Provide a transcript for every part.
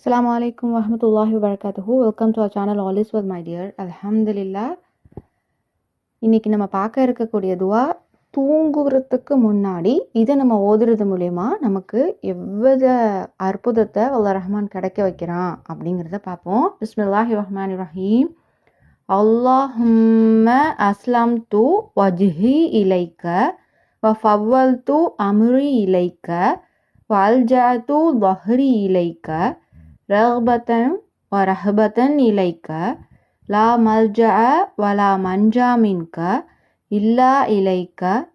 அஸ்லாம் வலைக்கம் வரமத்துல்லாஹி வபரகாத்துஹு welcome to our channel all is with my dear அலமதுல்லா இன்னைக்கு நம்ம பார்க்க இருக்கக்கூடிய துவா தூங்குறதுக்கு முன்னாடி இதை நம்ம ஓதுறது மூலயமா நமக்கு எவ்வித அற்புதத்தை அல்லா ரஹ்மான் கிடைக்க வைக்கிறான் அப்படிங்கிறத பார்ப்போம். பிஸ்மில்லாஹி ரஹ்மான் ரஹீம். அல்லாஹும்ம அஸ்லாம் து வஜ்ஹி இலைக்க வ ஃபவ்வல் து லஹ்ரி இலைக்க raghbatan wa rahbatan ilaika la malja'a wa la manja minka illa ilaika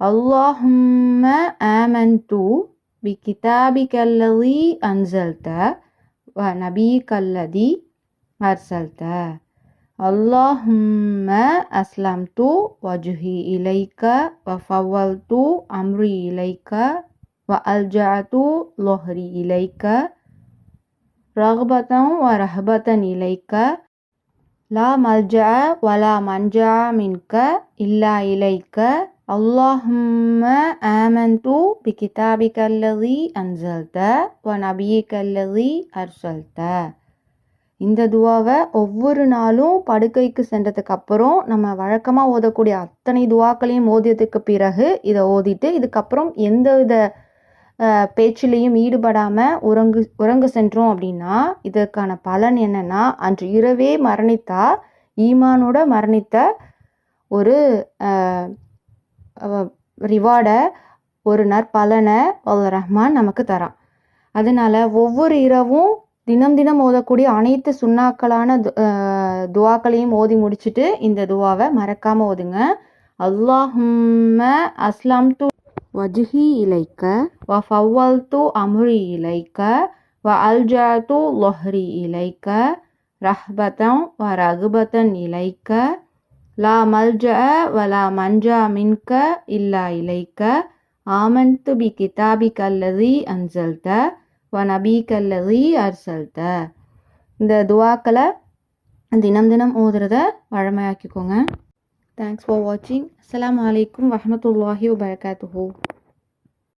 Allahumma amantu bi kitabika alladhi anzalta wa nabi alladhi arsalta Allahumma aslamtu wajhi ilaika wa fawwaltu amri ilaika wa alja'atu lohri ilaika إليك رغبة ورهبة إليك لا ملجأ ولا منجا منك إلا إليك اللهم آمنت بكتابك الذي أنزلت ونبيك الذي أرسلت இந்த துவாவை ஒவ்வொரு நாளும் படுக்கைக்கு சென்றதுக்கு அப்புறம் நம்ம வழக்கமாக ஓதக்கூடிய அத்தனை துவாக்களையும் ஓதியதுக்கு பிறகு இதை ஓதிட்டு இதுக்கப்புறம் எந்த வித பேச்சிலையும் ஈடுபடாமல் உறங்கு உறங்க சென்றோம் அப்படின்னா இதற்கான பலன் என்னென்னா அன்று இரவே மரணித்தா ஈமானோட மரணித்த ஒரு ரிவார்டை ஒரு நற்பலனை வல்ல ரஹ்மான் நமக்கு தரான். அதனால் ஒவ்வொரு இரவும் தினம் தினம் ஓதக்கூடிய அனைத்து சுண்ணாக்களான துவாக்களையும் ஓதி முடிச்சுட்டு இந்த துவாவை மறக்காமல் ஓதுங்க. அல்லாஹும்ம அஸ்லாம் து வஜ்ஹி இலைக்க வ ஃபவ்வல் து அமுரி இலைக்க வ அல்ஜா து லொஹ்ரி இலைக்க ரஹ்பத்தம் வ ரகுபத்தன் இலைக்க லா மல்ஜ வலா மஞ்சா மின்க இல்லா இலைக்க ஆமன்து பி கிதாபி கல்லதி அன்சல்த வ நபி கல்லதி அர்சல்த. இந்த துவாக்களை தினம் தினம் ஓதுறத வழமையாக்கிக்கோங்க. தேங்க்ஸ் ஃபார் வாட்சிங் அஸ்லாம் வலைக்கம் வரமத்துல்லாஹி வபரகாத்துஹூ